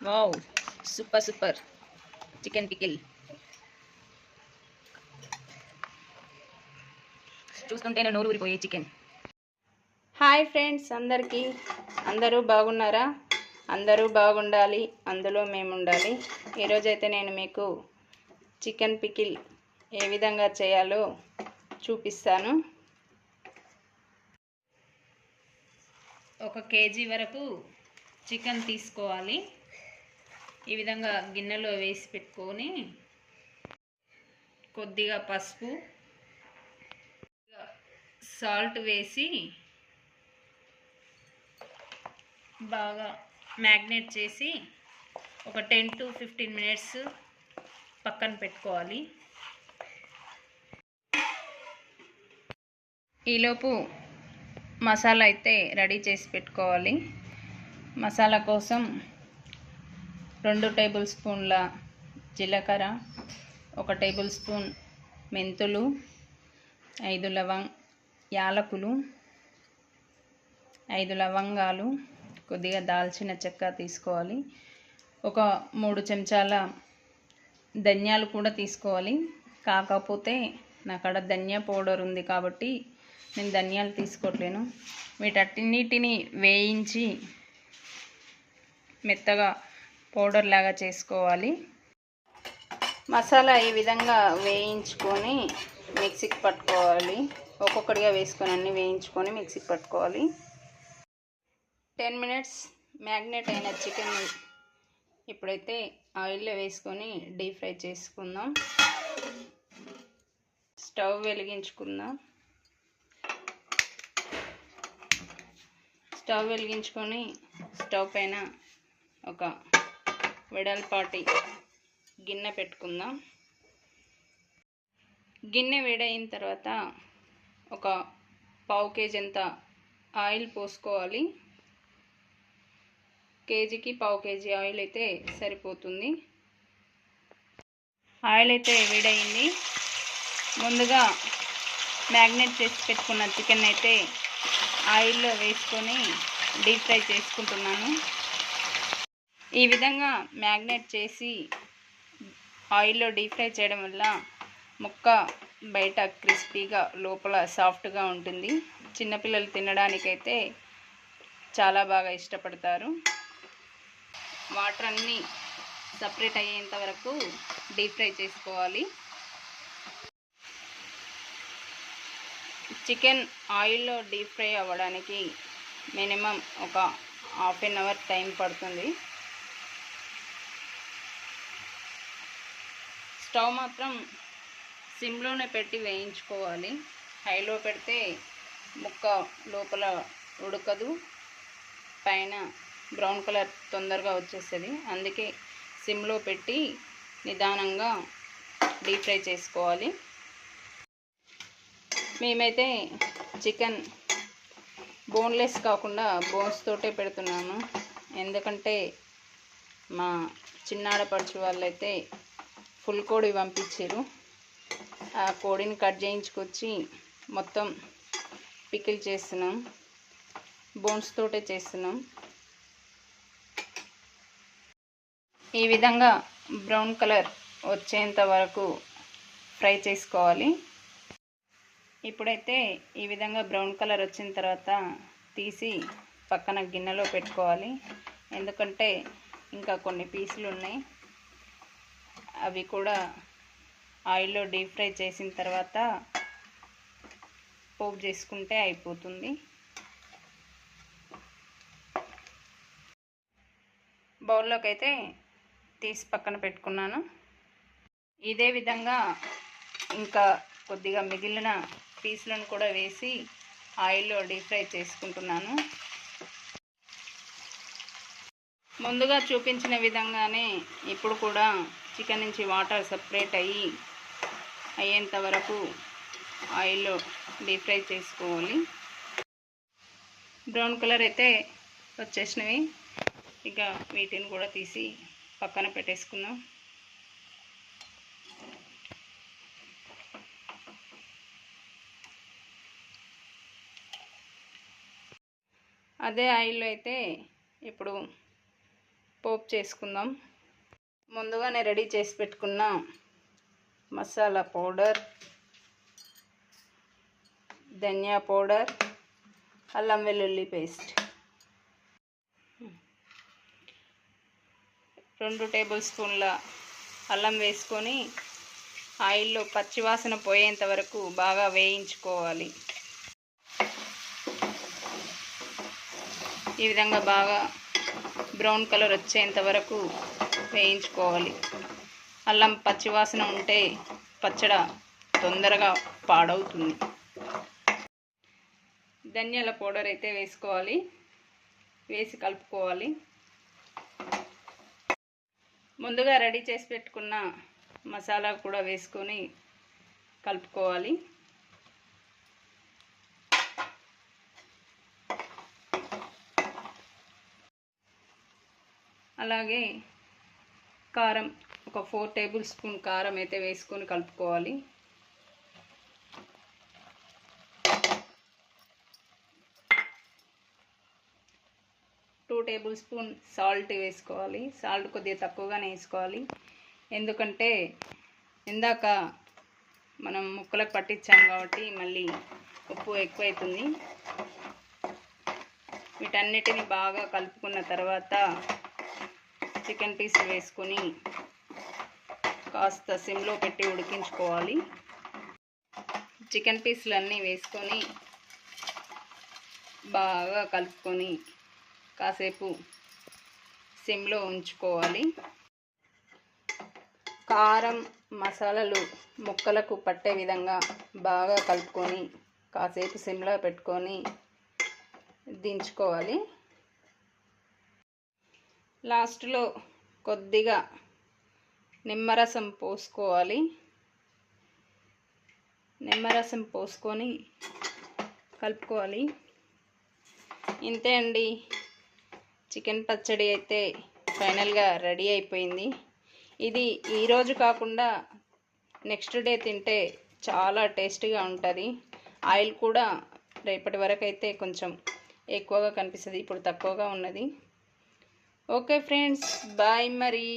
Wow super super chicken pickle చూస్తుంటేనే నోరు ఊరిపోయే chicken hi friends అందరికీ. అందరూ బాగున్నారా? అందరూ బాగుండాలి అందులో మేము ఉండాలి ఈరోజైతే నేను మీకు చికెన్ పికిల్ ఏ విధంగా చేయాలో చూపిస్తాను. ఒక కేజీ వరకు చికెన్ తీసుకోవాలి. ఈ విధంగా గిన్నెలో వేసి పెట్టుకొని కొద్దిగా పసుపు సాల్ట్ వేసి బాగా మ్యాగ్నేట్ చేసి ఒక టెన్ టు ఫిఫ్టీన్ మినిట్స్ పక్కన పెట్టుకోవాలి. ఈలోపు మసాలా అయితే రెడీ చేసి పెట్టుకోవాలి. మసాలా కోసం రెండు టేబుల్ స్పూన్ల జీలకర్ర ఒక టేబుల్ స్పూన్ మెంతులు ఐదు లవంగ్ యాలకులు ఐదు లవంగాలు కొద్దిగా దాల్చిన చెక్క తీసుకోవాలి. ఒక మూడు చెంచాల ధనియాలు కూడా తీసుకోవాలి. కాకపోతే నా కాడ ధనియా పౌడర్ ఉంది కాబట్టి నేను ధనియాలు తీసుకోవట్లేను వీటన్నిటిని వేయించి మెత్తగా పౌడర్ లాగా చేసుకోవాలి. మసాలా ఈ విధంగా వేయించుకొని మిక్సీకి పట్టుకోవాలి. ఒక్కొక్కటిగా వేసుకొని అన్నీ వేయించుకొని మిక్సీకి పట్టుకోవాలి. టెన్ మినిట్స్ మ్యాగ్నేట్ అయిన చికెన్ ఇప్పుడైతే ఆయిల్లో వేసుకొని డీప్ ఫ్రై చేసుకుందాం. స్టవ్ వెలిగించుకుందాం. స్టవ్ వెలిగించుకొని స్టవ్ పైన ఒక వెడల్పాటి గిన్నె పెట్టుకుందాం. గిన్నె వేడైన తర్వాత ఒక పావు కేజీ అంత ఆయిల్ పోసుకోవాలి. కేజీకి పావు కేజీ ఆయిల్ అయితే సరిపోతుంది. ఆయిల్ అయితే వేడైంది. ముందుగా మ్యాగ్నేట్ చేసి పెట్టుకున్న చికెన్ అయితే ఆయిల్లో వేసుకొని డీప్ ఫ్రై చేసుకుంటున్నాను. ఈ విధంగా మ్యాగ్నేట్ చేసి ఆయిల్లో డీప్ ఫ్రై చేయడం వల్ల ముక్క బయట క్రిస్పీగా లోపల సాఫ్ట్గా ఉంటుంది. చిన్నపిల్లలు తినడానికైతే చాలా బాగా ఇష్టపడతారు. వాటర్ అన్నీ సపరేట్ అయ్యేంత వరకు డీప్ ఫ్రై చేసుకోవాలి. చికెన్ ఆయిల్లో డీప్ ఫ్రై అవ్వడానికి మినిమం ఒక హాఫ్ అన్ అవర్ టైం పడుతుంది. స్టవ్ మాత్రం సిమ్లోనే పెట్టి వేయించుకోవాలి. హైలో పెడితే ముక్క లోపల ఉడకదు. పైన బ్రౌన్ కలర్ తొందరగా వచ్చేస్తుంది. అందుకే సిమ్లో పెట్టి నిదానంగా డీప్ ఫ్రై చేసుకోవాలి. మేమైతే చికెన్ బోన్లెస్ కాకుండా బోన్స్ తోటే పెడుతున్నాము. ఎందుకంటే మా చిన్నాడపడుచు వాళ్ళైతే ఫుల్ కోడి పంపించారు. ఆ కోడిని కట్ చేయించుకొచ్చి మొత్తం పికిల్ చేస్తున్నాం. బోన్స్ తోటే చేస్తున్నాం. ఈ విధంగా బ్రౌన్ కలర్ వచ్చేంత వరకు ఫ్రై చేసుకోవాలి. ఇప్పుడైతే ఈ విధంగా బ్రౌన్ కలర్ వచ్చిన తర్వాత తీసి పక్కన గిన్నెలో పెట్టుకోవాలి. ఎందుకంటే ఇంకా కొన్ని పీసులు ఉన్నాయి. అవి కూడా ఆయిల్లో డీప్ ఫ్రై చేసిన తర్వాత పోపు చేసుకుంటే అయిపోతుంది. బౌల్లోకి అయితే తీసి పక్కన పెట్టుకున్నాను. ఇదే విధంగా ఇంకా కొద్దిగా మిగిలిన పీసులను కూడా వేసి ఆయిల్లో డీప్ ఫ్రై చేసుకుంటున్నాను. ముందుగా చూపించిన విధంగానే ఇప్పుడు కూడా చికెన్ నుంచి వాటర్ సపరేట్ అయ్యి అయ్యేంత వరకు ఆయిల్లో డీప్ ఫ్రై చేసుకోవాలి. బ్రౌన్ కలర్ అయితే వచ్చేసినవి. ఇక వీటిని కూడా తీసి పక్కన పెట్టేసుకుందాం. అదే ఆయిల్లో అయితే ఇప్పుడు పోపు చేసుకుందాం. ముందుగానే రెడీ చేసి పెట్టుకున్న మసాలా పౌడర్ ధనియా పౌడర్ అల్లం వెల్లుల్లి పేస్ట్. రెండు టేబుల్ స్పూన్ల అల్లం వేసుకొని ఆయిల్లో పచ్చివాసన పోయేంత వరకు బాగా వేయించుకోవాలి. ఈ విధంగా బాగా బ్రౌన్ కలర్ వచ్చేంత వరకు వేయించుకోవాలి. అల్లం పచ్చివాసన ఉంటే పచ్చడ తొందరగా పాడవుతుంది. ధనియాల పౌడర్ అయితే వేసుకోవాలి. వేసి కలుపుకోవాలి. ముందుగా రెడీ చేసి పెట్టుకున్న మసాలా కూడా వేసుకొని కలుపుకోవాలి. అలాగే కారం ఒక ఫోర్ టేబుల్ స్పూన్ కారం అయితే వేసుకొని కలుపుకోవాలి. టూ టేబుల్ స్పూన్ సాల్ట్ వేసుకోవాలి. సాల్ట్ కొద్దిగా తక్కువగానే వేసుకోవాలి. ఎందుకంటే ఇందాక మనం ముక్కలకు పట్టించాం కాబట్టి మళ్ళీ ఉప్పు ఎక్కువైతుంది. వీటన్నిటిని బాగా కలుపుకున్న తర్వాత చికెన్ పీస్ వేసుకొని కాస్త సిమ్లో పెట్టి ఉడికించుకోవాలి. చికెన్ పీసులన్నీ వేసుకొని బాగా కలుపుకొని కాసేపు సిమ్లో ఉంచుకోవాలి. కారం మసాలాలు ముక్కలకు పట్టే విధంగా బాగా కలుపుకొని కాసేపు సిమ్లో పెట్టుకొని దించుకోవాలి. లాస్ట్లో కొద్దిగా నిమ్మరసం పోసుకోవాలి. నిమ్మరసం పోసుకొని కలుపుకోవాలి. ఇంతే అండి. చికెన్ పచ్చడి అయితే ఫైనల్గా రెడీ అయిపోయింది. ఇది ఈరోజు కాకుండా నెక్స్ట్ డే తింటే చాలా టేస్టీగా ఉంటుంది. ఆయిల్ కూడా రేపటి వరకు అయితే కొంచెం ఎక్కువగా కనిపిస్తుంది ఇప్పుడు తక్కువగా ఉన్నది. ఓకే ఫ్రెండ్స్ బాయ్ మరి